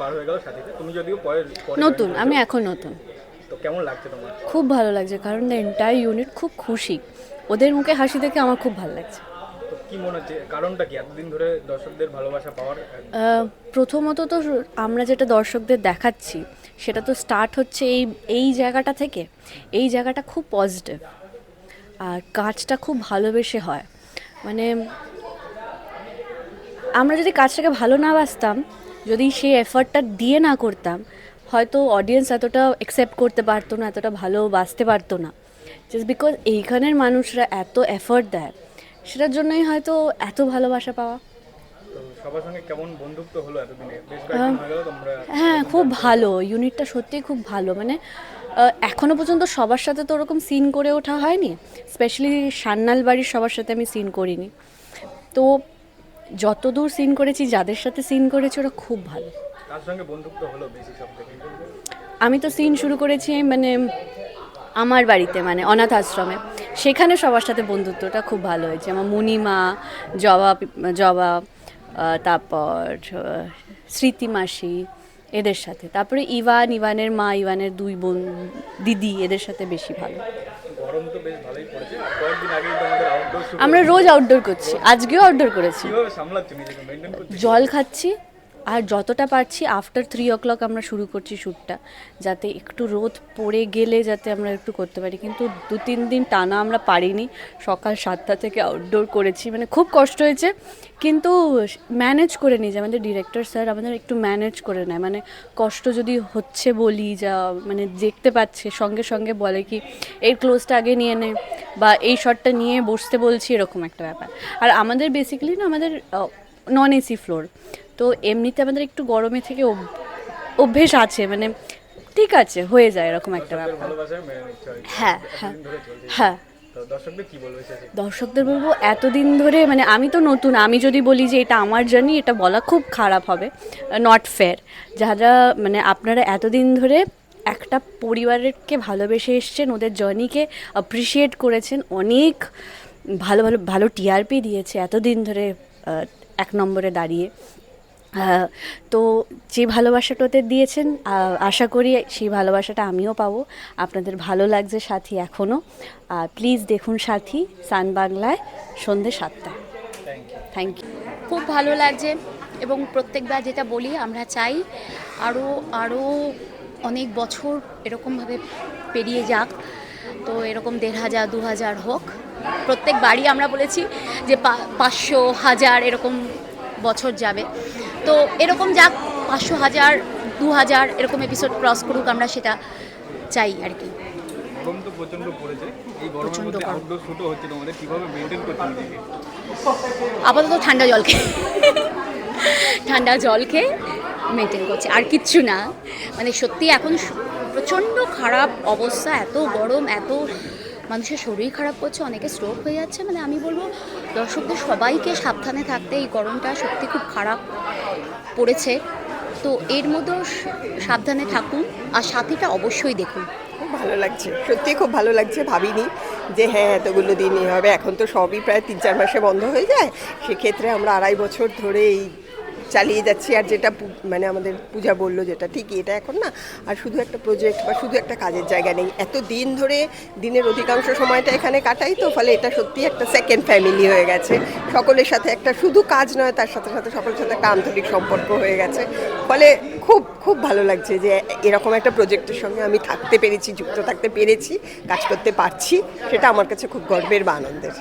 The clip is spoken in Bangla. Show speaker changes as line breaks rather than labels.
পার হয়ে গেল সাথীতে। তুমি যদিও পরে
নতুন আমি এখন নতুন।
তো কেমন লাগছে তোমার?
খুব ভালো লাগছে কারণ দ্য এন্টায়ার ইউনিট খুব খুশি। ওদের মুখে হাসি দেখে আমার খুব ভালো লাগছে।
কি মনে হচ্ছে কারণটা কি? এতদিন ধরে দর্শকদের ভালোবাসা পাওয়ার
প্রথমত তো আমরা যেটা দর্শকদের দেখাচ্ছি সেটা তো স্টার্ট হচ্ছে এই এই জায়গাটা থেকে। এই জায়গাটা খুব পজিটিভ আর কাজটা খুব ভালোবেসে হয়। মানে আমরা যদি কাজটাকে ভালো না বাসতাম যদি সেই এফার্টটা দিয়ে না করতাম হয়তো অডিয়েন্স এতটা অ্যাকসেপ্ট করতে পারতো না এতটা ভালো বাঁচতে পারতো না। জাস্ট বিকজ এইখানের মানুষরা এত এফার্ট দেয় সেটার জন্যই হয়তো এত ভালোবাসা পাওয়া।
হয়ে।
হ্যাঁ খুব ভালো। ইউনিটটা সত্যিই খুব ভালো। মানে আহ, এখনও পর্যন্ত সবার সাথে তো ওরকম সিন করে ওঠা হয়নি। স্পেশালি সান্নাল বাড়ির সবার সাথে আমি সিন করিনি। তো যতদূর সিন করেছি যাদের সাথে সিন করেছি ওরা খুব ভালো।
তার সঙ্গে বন্ধুত্ব হলো বেশি সব
আমি তো সিন শুরু করেছি মানে আমার বাড়িতে মানে অনাথ আশ্রমে। সেখানে সবার সাথে বন্ধুত্বটা খুব ভালো হয়েছে। আমার মুনিমা জবা জবা তারপর স্মৃতি মাসি এদের সাথে। তারপরে ইভান ইভানের মা ইভানের দুই বোন দিদি এদের সাথে বেশি ভালো।
গরম তো বেশ ভালোই পড়েছে আর কয়েকদিন আগেই তোমাদের আউটডোর
আমরা রোজ আউটডোর করছি আজকেও আউটডোর করেছি।
কীভাবে সামলাচ্ছ নিজেকে? মেনটেন করছ?
জল খাচ্ছি আর যতটা পারছি আফটার থ্রি ও ক্লক আমরা শুরু করছি শ্যুটটা যাতে একটু রোদ পড়ে গেলে যাতে আমরা একটু করতে পারি। কিন্তু দু তিন দিন টানা আমরা পারিনি, সকাল সাতটা থেকে আউটডোর করেছি মানে খুব কষ্ট হয়েছে। কিন্তু ম্যানেজ করে যে আমাদের ডিরেক্টর স্যার আমাদের একটু ম্যানেজ করে নেয়। মানে কষ্ট যদি হচ্ছে বলি, যা মানে দেখতে পাচ্ছে, সঙ্গে সঙ্গে বলে কি এই ক্লোজটা আগে নিয়ে নে বা, এই শটটা নিয়ে বসতে বলছি, এরকম একটা ব্যাপার। আর আমাদের বেসিক্যালি না, আমাদের নন এসি ফ্লোর তো এমনিতে আমাদের একটু গরমে থেকে অভ্যেস আছে মানে ঠিক আছে হয়ে যায় এরকম একটা ব্যাপার। হ্যাঁ হ্যাঁ হ্যাঁ।
দর্শকদের বলবে
এতদিন ধরে মানে আমি তো নতুন আমি যদি বলি যে এটা আমার জার্নি এটা বলা খুব খারাপ হবে নট ফেয়ার যারা মানে আপনারা এতদিন ধরে একটা পরিবারকে ভালোবেসে এসছেন ওদের জার্নিকে অ্যাপ্রিসিয়েট করেছেন অনেক ভালো ভালো ভালো টিআরপি দিয়েছে এতদিন ধরে এক নম্বরে দাঁড়িয়ে। তো যে ভালোবাসাটা ওদের দিয়েছেন আশা করি সেই ভালোবাসাটা আমিও পাবো। আপনাদের ভালো লাগছে সাথী এখনও আর প্লিজ দেখুন সাথী সান বাংলায় সন্ধ্যে
ইউ
থ্যাংক ইউ
খুব ভালো লাগছে এবং প্রত্যেকবার যেটা বলি আমরা চাই আরও আরও অনেক বছর এরকমভাবে পেরিয়ে যাক। তো এরকম দেড় হাজার দু হাজার হোক। প্রত্যেক বাড়ি আমরা বলেছি যে পাঁচশো হাজার এরকম বছর যাবে। তো এরকম যাক পাঁচশো হাজার দু হাজার এরকম এপিসোড ক্রস করুক আমরা সেটা চাই আর কি। আপাতত ঠান্ডা জল খেয়ে। ঠান্ডা জল খেয়ে মেনটেন করছে। আর কিচ্ছু না। মানে সত্যি এখন প্রচণ্ড খারাপ অবস্থা। এত গরম এত মানুষের শরীর খারাপ করছে, অনেকে স্ট্রোক হয়ে যাচ্ছে। মানে আমি বলব, দর্শকদের সবাইকে সাবধানে থাকতে এই গরমটা সত্যি খুব খারাপ পড়েছে। তো এর মধ্যেও সাবধানে থাকুন আর সাথীটা অবশ্যই দেখুন।
খুব ভালো লাগছে, সত্যি খুব ভালো লাগছে, ভাবিনি যে হ্যাঁ এতগুলো দিন এ হবে। এখন তো সবই প্রায় তিন চার মাসে বন্ধ হয়ে যায়। সেক্ষেত্রে আমরা আড়াই বছর ধরে এই চালিয়ে যাচ্ছি আর যেটা মানে আমাদের পূজা বলল যেটা, ঠিকই এটা এখন না, আর শুধু একটা প্রজেক্ট বা শুধু একটা কাজের জায়গা নেই। এত দিন ধরে দিনের অধিকাংশ সময়টা এখানে কাটাই তো, ফলে এটা সত্যি একটা সেকেন্ড ফ্যামিলি হয়ে গেছে। সকলের সাথে একটা শুধু কাজ নয়, তার সাথে সাথে সকলের সাথে একটা আন্তরিক সম্পর্ক হয়ে গেছে। ফলে খুব খুব ভালো লাগছে যে এরকম একটা প্রজেক্টের সঙ্গে আমি থাকতে পেরেছি, যুক্ত থাকতে পেরেছি, কাজ করতে পারছি, সেটা আমার কাছে খুব গর্বের বা আনন্দের।